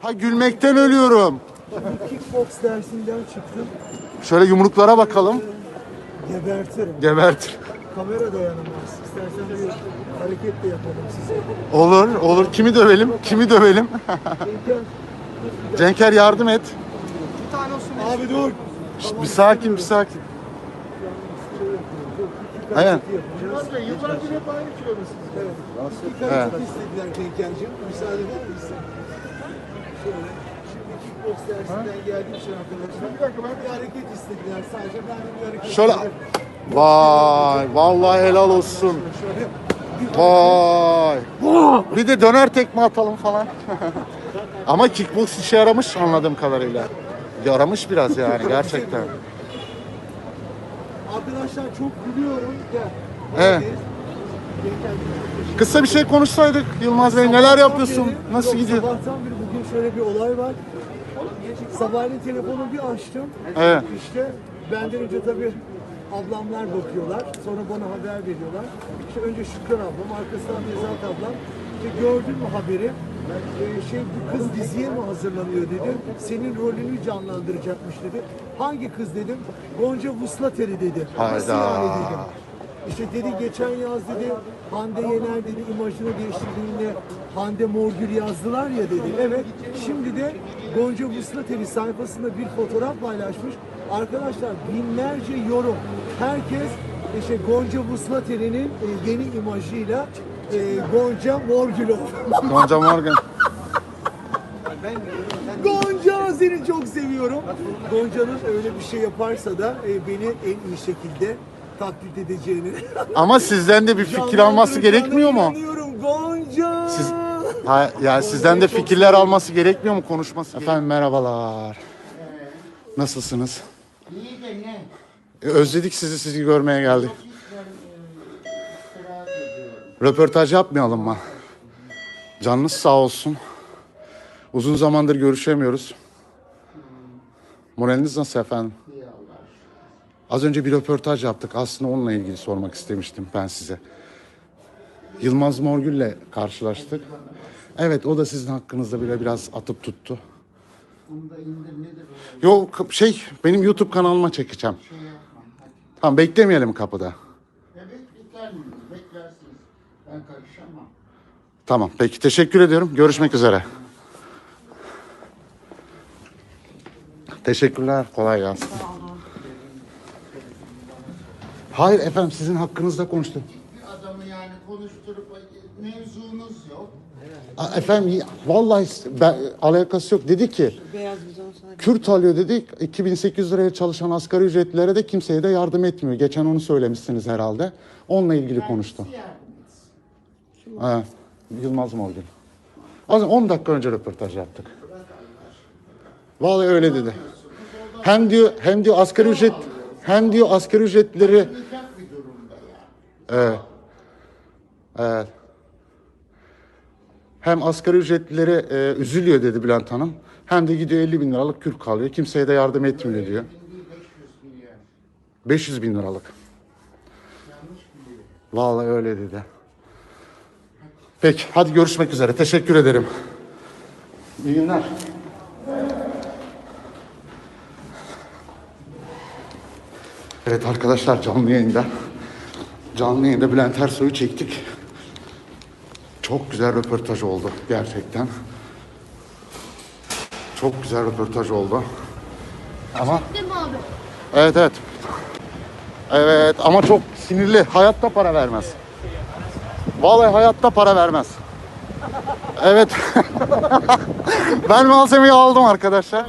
Ha gülmekten ölüyorum. Kickbox dersinden çıktım. Şöyle yumruklara bakalım. Gebertirim. Gebertir. Kamera dayanamaz. İstersen bir hareket de yapalım size. Olur, olur. Kimi dövelim? Kimi dövelim? Cenker, Cenker yardım et. Abi dur. Şşt, bir sakin, bir sakin. Aynen. Yıllardır hep aynı kilodasınız. Evet. Bir Evet. hareket istediler Cenker'cim. Müsaade eder misin? Şöyle. Şimdi kickbox dersinden geldiğim için arkadaşlar. Bir dakika ben bir hareket istediler. Sadece ben de bir hareket Şöyle. istedim. Vay, vallahi helal olsun. Şöyle. Vay. Bir de döner tekme atalım falan. Ama kickbox işe yaramış anladığım kadarıyla. Yaramış biraz yani gerçekten. Arkadaşlar çok gülüyorum. Gel. Evet. Kısa bir şey konuşsaydık Yılmaz Bey neler yapıyorsun? Nasıl gidiyor? Sabahtan beri şöyle bir olay var. Sabahleyin telefonu bir açtım. Evet. İşte benden önce tabii ablamlar bakıyorlar. Sonra bana haber veriyorlar. İşte önce Şükran ablam, arkasından Nezahat ablam. İşte gördün mü haberi? Ee, şey bu kız diziye mi hazırlanıyor dedi. Senin rolünü canlandıracakmış dedi. Hangi kız dedim. Gonca Vuslateri dedi. Hayda. dedim. İşte dedi geçen yaz dedi Hande Yener dedi imajını değiştirdiğinde Hande Morgül yazdılar ya dedi. Evet şimdi de Gonca Vuslateli sayfasında bir fotoğraf paylaşmış. Arkadaşlar binlerce yorum. Herkes işte Gonca Vuslateli'nin e, yeni imajıyla e, Gonca Morgül oldu. Gonca Morgan. Gonca seni çok seviyorum. Gonca'nın öyle bir şey yaparsa da e, beni en iyi şekilde taklit edeceğini Ama sizden de bir fikir alması gerekmiyor mu? İnanıyorum Gonca. Siz, ha, yani sizden de fikirler alması gerekmiyor mu konuşması? Efendim merhabalar. Nasılsınız? İyi de ne? E, özledik sizi sizi görmeye geldik. İtiraz ediyorum. Röportaj yapmayalım mı? Canınız sağ olsun. Uzun zamandır görüşemiyoruz. Moraliniz nasıl efendim? Az önce bir röportaj yaptık. Aslında onunla ilgili sormak istemiştim ben size. Yılmaz Morgül'le karşılaştık. Evet o da sizin hakkınızda bile biraz atıp tuttu. Bunu da indir nedir o? Yok şey benim YouTube kanalıma çekeceğim. Tamam beklemeyelim kapıda. Evet bekler? Beklersiniz. Ben karışamam. Tamam peki teşekkür ediyorum. Görüşmek üzere. Teşekkürler. Kolay gelsin. Hayır efendim sizin hakkınızda konuştum. Bir adamı yani konuşturup mevzunuz yok. A- Efendim vallahi ben, alakası yok. Dedi ki Kürt alıyor dedik. 2800 liraya çalışan asgari ücretlilere de kimseye de yardım etmiyor. Geçen onu söylemişsiniz herhalde. Onunla ilgili konuştum. Evet. Yılmaz Morgül. Az 10 dakika önce röportaj yaptık. Vallahi öyle dedi. Hem diyor hem diyor asgari ücret hem diyor asgari ücretleri bir durumda. Evet. Evet. Hem asgari ücretlileri e, üzülüyor dedi Bülent Hanım. Hem de gidiyor 50 bin liralık kürk alıyor. Kimseye de yardım etmiyor diyor. Şimdi 500 milyar. 500 bin liralık. Vallahi öyle dedi. Peki hadi görüşmek üzere. Teşekkür ederim. İyi günler. Evet arkadaşlar canlı yayında canlı yayında Bülent Ersoy'u çektik. Çok güzel röportaj oldu gerçekten. Çok güzel röportaj oldu. Ama Değil mi abi? Evet evet. Evet ama çok sinirli. Hayatta para vermez. Vallahi hayatta para vermez. Evet. ben malzemeyi aldım arkadaşlar.